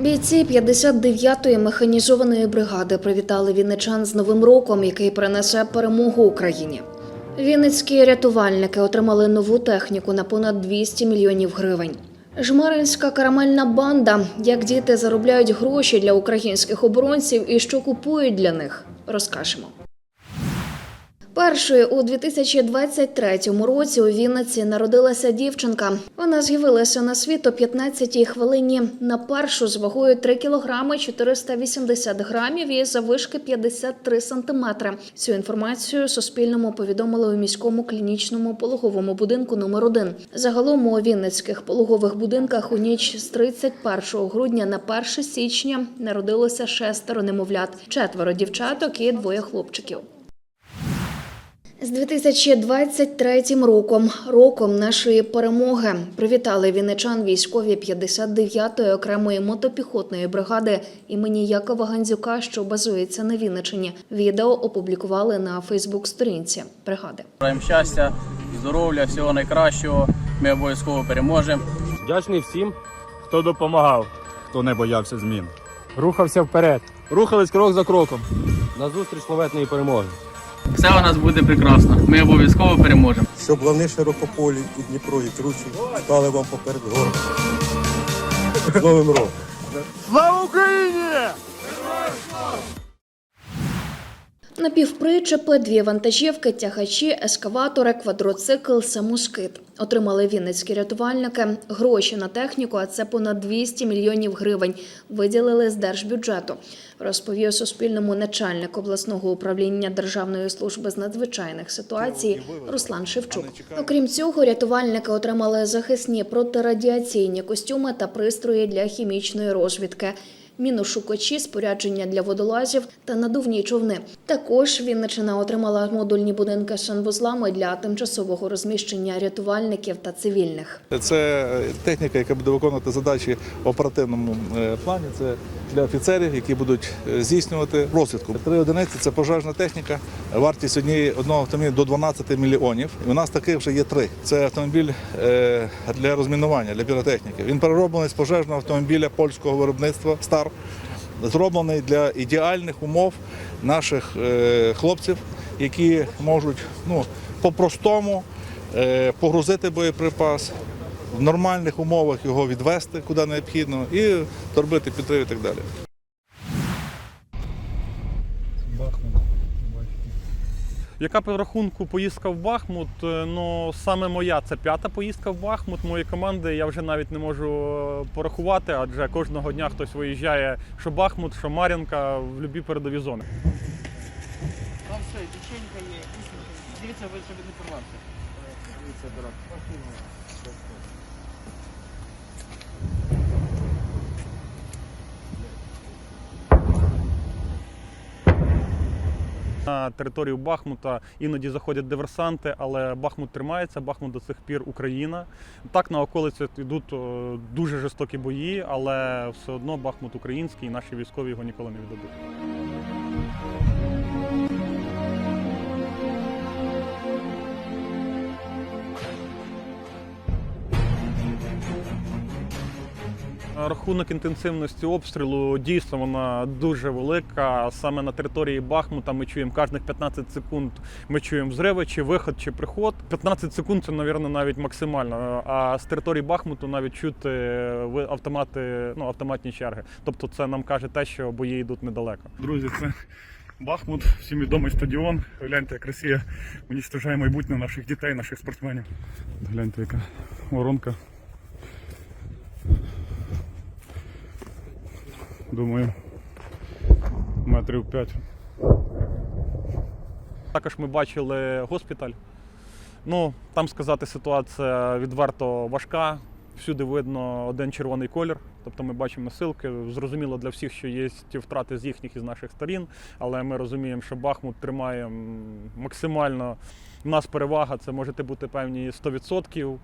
Бійці 59-ї механізованої бригади привітали вінничан з Новим роком, який принесе перемогу Україні. Вінницькі рятувальники отримали нову техніку на понад 200 мільйонів гривень. Жмеринська карамельна банда. Як діти заробляють гроші для українських оборонців і що купують для них, розкажемо. Першою у 2023 році у Вінниці народилася дівчинка. Вона з'явилася на світ о 15-й хвилині на першу з вагою 3 кілограми 480 грамів і завишки 53 сантиметри. Цю інформацію Суспільному повідомили у міському клінічному пологовому будинку номер 1 Загалом у Вінницьких пологових будинках у ніч з 31 грудня на 1 січня народилося шестеро немовлят, четверо дівчаток і двоє хлопчиків. З 2023 роком, роком нашої перемоги, привітали вінничан військові 59-ї окремої мотопіхотної бригади імені Якова Гандзюка, що базується на Вінничині. Відео опублікували на Фейсбук-сторінці бригади. Бажаємо щастя, здоров'я, всього найкращого. Ми обов'язково переможемо. Вдячний всім, хто допомагав, хто не боявся змін. рухався вперед. Рухались крок за кроком. На зустріч славетної перемоги. Все у нас буде прекрасно. Ми обов'язково переможемо. щоб лани широкополі і Дніпро, і кручі стали вам поперед гору. З Новим роком! Слава Україні! Напівпричепи, дві вантажівки, тягачі, ескаватори, квадроцикл, самоскид. Отримали вінницькі рятувальники. Гроші на техніку, а це понад 200 мільйонів гривень. Виділили з держбюджету. Розповів Суспільному начальник обласного управління Державної служби з надзвичайних ситуацій Руслан Шевчук. Окрім цього, рятувальники отримали захисні протирадіаційні костюми та пристрої для хімічної розвідки міношукачі, спорядження для водолазів та надувні човни. Також Вінничина отримала модульні будинки з санвузлами для тимчасового розміщення рятувальників та цивільних. Це техніка, яка буде виконувати задачі в оперативному е, плані. Це для офіцерів, які будуть е, здійснювати розвідку. Три одиниці це пожежна техніка. Вартість однієї одного автомобіля до 12 мільйонів. І у нас таких вже є три. Це автомобіль е, для розмінування, для піротехніки. Він перероблений з пожежного автомобіля польського виробництва Стар. Зроблений для ідеальних умов наших е, хлопців, які можуть ну, по-простому е, погрузити боєприпас, в нормальних умовах його відвести куди необхідно і торбити підрив і так далі. Яка по рахунку поїздка в Бахмут? Е, Ну саме моя це п'ята поїздка в Бахмут. Моєї команди я вже навіть не можу порахувати, адже кожного дня хтось виїжджає, що Бахмут, що Мар'їнка в любі передові зони. Там все, печенька є, Дивіться, ви щоб не порвався. Дивіться, дурак. На територію Бахмута іноді заходять диверсанти, але Бахмут тримається. Бахмут до цих пір Україна. Так на околиці йдуть е, дуже жорстокі бої, але все одно Бахмут український, і наші військові його ніколи не віддадуть. Рахунок інтенсивності обстрілу дійсно вона дуже велика. Саме на території Бахмута ми чуємо кожних 15 секунд. Ми чуємо взриви, чи виход, чи приход. 15 секунд це, мабуть, навіть максимально. А з території Бахмуту навіть чути автомати, ну автоматні черги. Тобто, це нам каже те, що бої йдуть недалеко. Друзі, це Бахмут, всім відомий стадіон. Гляньте, як Росія унічтожає майбутнє наших дітей, наших спортсменів. Гляньте, яка воронка. Думаю, метрів 5. Також ми бачили госпіталь. Ну, там сказати, ситуація відверто важка. Всюди видно один червоний колір. Тобто ми бачимо насилки. Зрозуміло для всіх, що є ті втрати з їхніх і з наших сторін, але ми розуміємо, що Бахмут тримає максимально. У нас перевага, це можете бути певні 100%.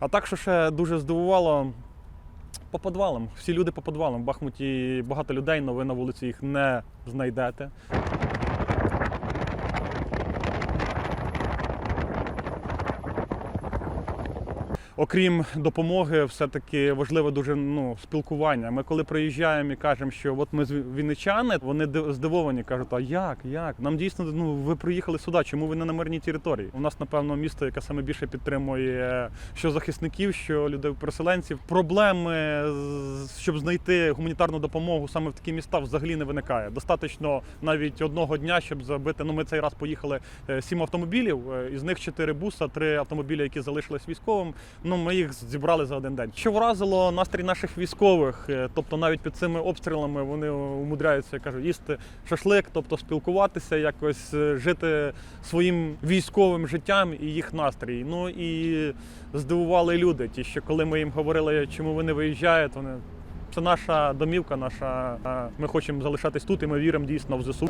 А так, що ще дуже здивувало, по подвалам, Всі люди по подвалам. В Бахмуті багато людей, але ви на вулиці їх не знайдете. Окрім допомоги, все-таки важливе дуже ну, спілкування. Ми коли приїжджаємо і кажемо, що от ми з вінничани, вони ди- здивовані, кажуть, а як, як? Нам дійсно ну ви приїхали сюди, чому ви не на мирній території? У нас, напевно, місто, яке саме більше підтримує що захисників, що людей переселенців. Проблеми, щоб знайти гуманітарну допомогу саме в такі міста, взагалі не виникає. Достатньо навіть одного дня, щоб забити. Ну, ми цей раз поїхали е, сім автомобілів, е, із них чотири буса, три автомобілі, які залишились військовим. Ну, ми їх зібрали за один день. Що вразило настрій наших військових, е, тобто навіть під цими обстрілами вони умудряються, я кажу, їсти шашлик, тобто спілкуватися, якось е, жити своїм військовим життям і їх настрій. Ну і здивували люди, ті, що коли ми їм говорили, чому ви не виїжджаєте, вони. Це наша домівка, наша. Ми хочемо залишатись тут, і ми віримо дійсно в ЗСУ.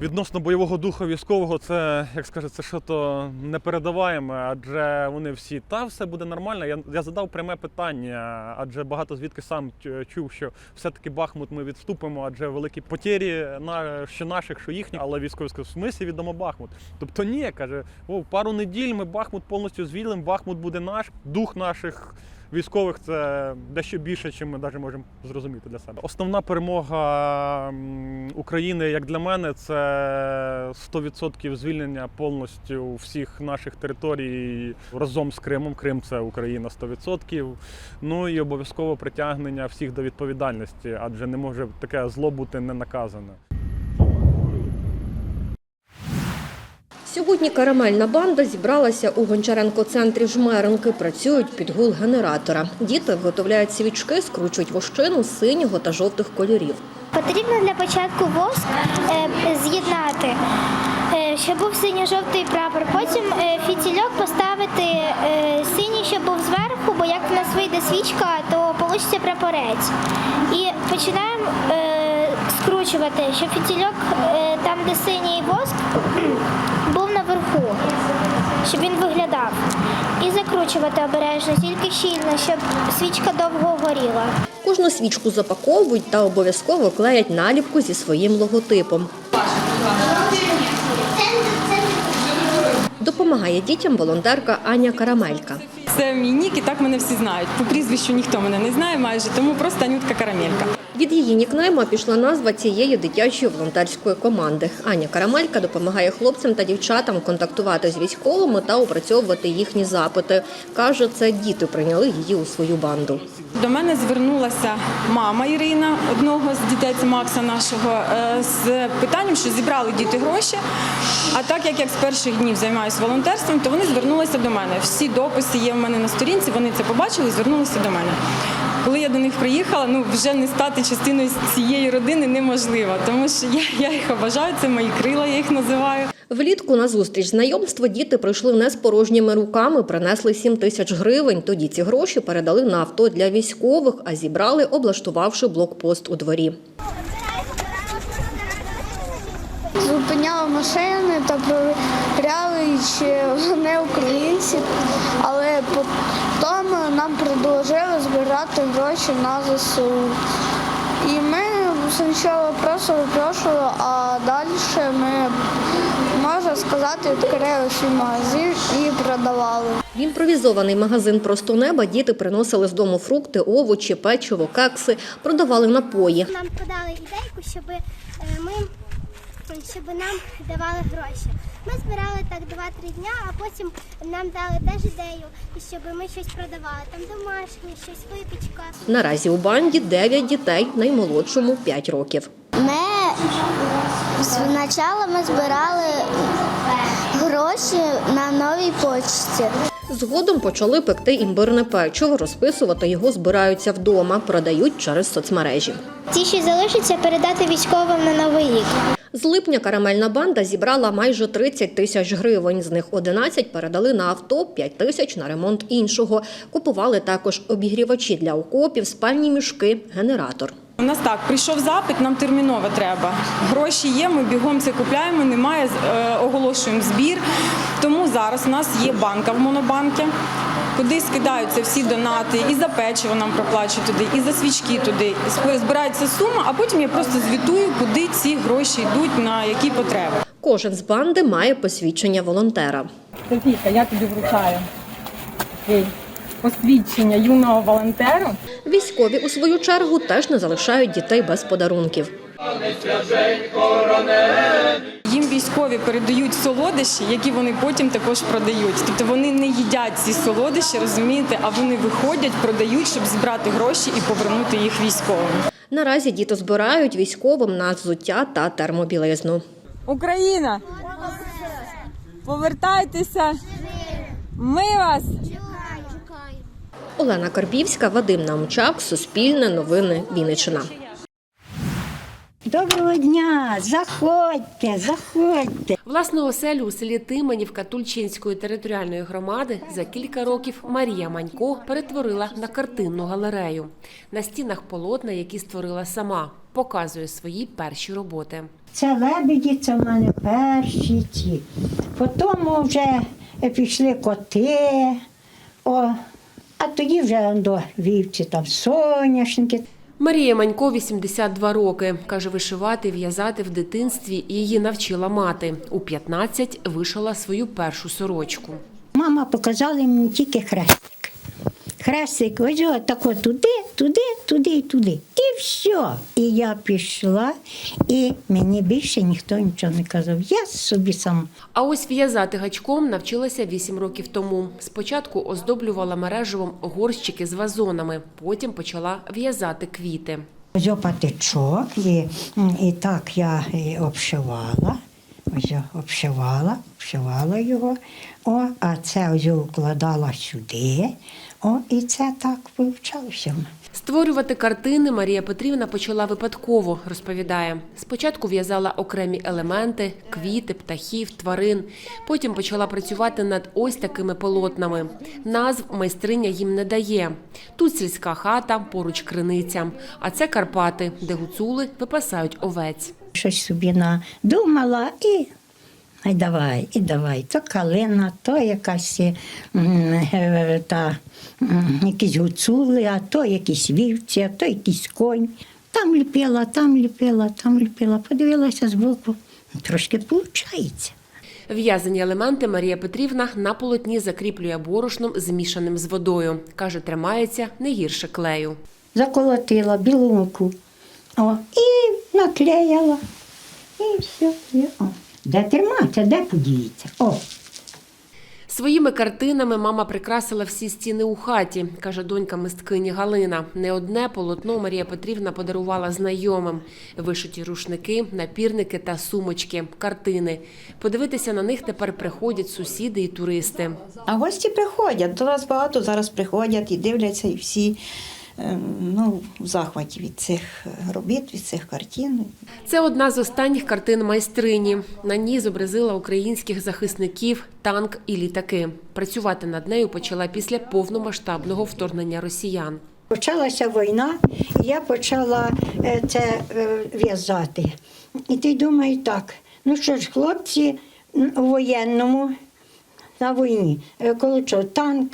Відносно бойового духу військового, це як скаже, це що то непередаваєме, адже вони всі та все буде нормально. Я, я задав пряме питання, адже багато звідки сам чув, що все-таки Бахмут ми відступимо, адже великі потері на що наших, що їхніх, але військові сказали, смислі відомо Бахмут. Тобто ні, каже, о, пару неділь ми Бахмут повністю звільнимо, Бахмут буде наш, дух наших військових це дещо більше, ніж ми навіть можемо зрозуміти для себе. Основна перемога України, як для мене, це 100% звільнення повністю всіх наших територій разом з Кримом. Крим це Україна 100%. Ну і обов'язково притягнення всіх до відповідальності, адже не може таке зло бути не Сьогодні карамельна банда зібралася у Гончаренко-центрі Жмеренки. Працюють під гул генератора. Діти виготовляють свічки, скручують вощину синього та жовтих кольорів. Потрібно для початку воск е, з'єднати, е, щоб був синьо-жовтий прапор. Потім е, фітільок поставити синій, щоб був зверху, бо як в нас вийде свічка, то вийде прапорець. І починаємо скручувати, щоб фітільок там, де синій воск, був щоб він виглядав. І закручувати обережно, тільки щільно, щоб свічка довго горіла. Кожну свічку запаковують та обов'язково клеять наліпку зі своїм логотипом. Допомагає дітям волонтерка Аня Карамелька. Це мій нік, і так мене всі знають. По прізвищу ніхто мене не знає майже, тому просто Анютка Карамелька. Від її нікнейма пішла назва цієї дитячої волонтерської команди. Аня Карамелька допомагає хлопцям та дівчатам контактувати з військовими та опрацьовувати їхні запити. Каже, це діти прийняли її у свою банду. До мене звернулася мама Ірина, одного з дітей Макса нашого, е, з питанням, що зібрали діти гроші. А так як я з перших днів займаюся волонтерством, то вони звернулися до мене. Всі дописи є в мене на сторінці, вони це побачили звернулися до мене. Коли я до них приїхала, ну вже не стати частиною цієї родини неможливо, тому що я, я їх обожаю, це мої крила, я їх називаю. Влітку на зустріч знайомства діти прийшли не з порожніми руками, принесли 7 тисяч гривень. Тоді ці гроші передали на авто для військових, а зібрали, облаштувавши блокпост у дворі. Зупиняли машини та перевіряли, чи вони українці, але потім нам предложили збирати гроші на ЗСУ. І ми спочатку просто випрошували, а далі ми, можна сказати, відкрили свій магазин і продавали. В імпровізований магазин просто неба діти приносили з дому фрукти, овочі, печиво, кекси, продавали напої. Нам подали ідейку, щоб е, ми щоб нам давали гроші. Ми збирали так 2-3 дня, а потім нам дали теж ідею, щоб ми щось продавали. Там домашнє, щось випічка. Наразі у банді 9 дітей, наймолодшому 5 років. Ми спочатку ми збирали гроші на новій почті. Згодом почали пекти імбирне печиво, розписувати його збираються вдома, продають через соцмережі. Ті, що залишаться, передати військовим на новий рік. З липня карамельна банда зібрала майже 30 тисяч гривень. З них 11 передали на авто, 5 тисяч на ремонт іншого. Купували також обігрівачі для окопів, спальні мішки, генератор. У нас так, прийшов запит, нам терміново треба. Гроші є, ми бігом це купляємо, немає, е, оголошуємо збір. Тому зараз у нас є банка в монобанки, куди скидаються всі донати, і за печиво нам проплачують туди, і за свічки туди. Збирається сума, а потім я просто звітую, куди ці гроші йдуть, на які потреби. Кожен з банди має посвідчення волонтера. Софійка, я тобі вручаю посвідчення юного волонтера. Військові у свою чергу теж не залишають дітей без подарунків. Їм військові передають солодощі, які вони потім також продають. Тобто вони не їдять ці солодощі, розумієте, а вони виходять, продають, щоб зібрати гроші і повернути їх військовим. Наразі діти збирають військовим на взуття та термобілизну. Україна! Повертайтеся! Ми вас! Олена Карбівська, Вадим Наумчак, Суспільне новини Вінниччина. Доброго дня! Заходьте, заходьте. Власну оселю у селі Тиманівка Тульчинської територіальної громади за кілька років Марія Манько перетворила на картинну галерею. На стінах полотна, які створила сама, показує свої перші роботи. Це лебеді, це в мене перші ті. Потім вже пішли коти. О, а тоді вже до вівці там соняшники. Марія Манько 82 роки. Каже, вишивати, в'язати в дитинстві її навчила мати. У 15 вишила свою першу сорочку. Мама показала мені тільки хрестик. Хрестик, ось так туди, туди, туди і туди. І все. І я пішла, і мені більше ніхто нічого не казав. Я собі сама. А ось в'язати гачком навчилася 8 років тому. Спочатку оздоблювала мереживом горщики з вазонами, потім почала в'язати квіти. Ось патичок, і, і так я і обшивала. Ось обшивала, обшивала його. О, а це ось о вкладала сюди. О, і це так вивчалося. в мене. Створювати картини Марія Петрівна почала випадково, розповідає. Спочатку в'язала окремі елементи, квіти, птахів, тварин. Потім почала працювати над ось такими полотнами. Назв майстриня їм не дає. Тут сільська хата, поруч криниця. А це Карпати, де гуцули випасають овець. Щось собі надумала і. Ай давай, і давай. То калина, то якась е, та, якісь гуцули, а то якісь вівці, а то якийсь конь. Там ліпила, там ліпила, там ліпила. Подивилася збоку. Трошки виходить. В'язані елементи Марія Петрівна на полотні закріплює борошном, змішаним з водою. Каже, тримається не гірше клею. Заколотила білу муку. О, і наклеїла. І все. І, о. Де тримати, де подіється? О, Своїми картинами мама прикрасила всі стіни у хаті, каже донька мисткині Галина. Не одне полотно Марія Петрівна подарувала знайомим. Вишиті рушники, напірники та сумочки, картини. Подивитися на них тепер приходять сусіди і туристи. А гості приходять. До нас багато зараз приходять і дивляться, і всі ну, в захваті від цих робіт, від цих картин. Це одна з останніх картин майстрині. На ній зобразила українських захисників, танк і літаки. Працювати над нею почала після повномасштабного вторгнення росіян. Почалася війна, і я почала е, це е, в'язати. І ти думаєш так, ну що ж, хлопці у воєнному на війні, е, коли що, танк,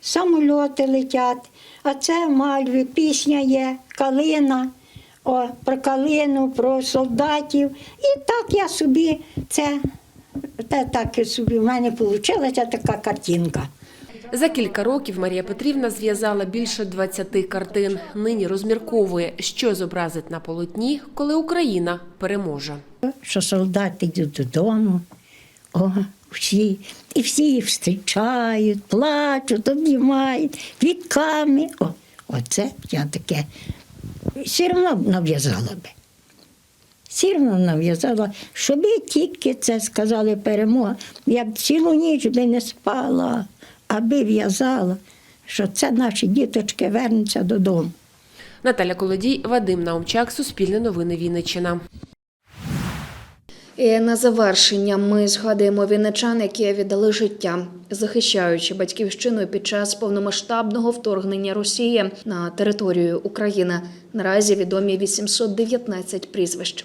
самольоти летять, а це мальви, пісня є, калина, о, про калину, про солдатів. І так я собі це, це так собі в мене вийшла така картинка. За кілька років Марія Петрівна зв'язала більше 20 картин. Нині розмірковує, що зобразить на полотні, коли Україна переможе. що солдати йдуть додому, о, всі, і всі їх зустрічають, плачуть, обнімають, квітками. О, оце я таке все одно нав'язала би. Все одно нав'язала, щоб тільки це сказали перемога. Я б цілу ніч би не спала, аби в'язала, що це наші діточки вернуться додому. Наталя Колодій, Вадим Наумчак, Суспільне новини Вінниччина. І на завершення ми згадуємо вінничан, які віддали життя, захищаючи батьківщину під час повномасштабного вторгнення Росії на територію України. Наразі відомі 819 прізвищ.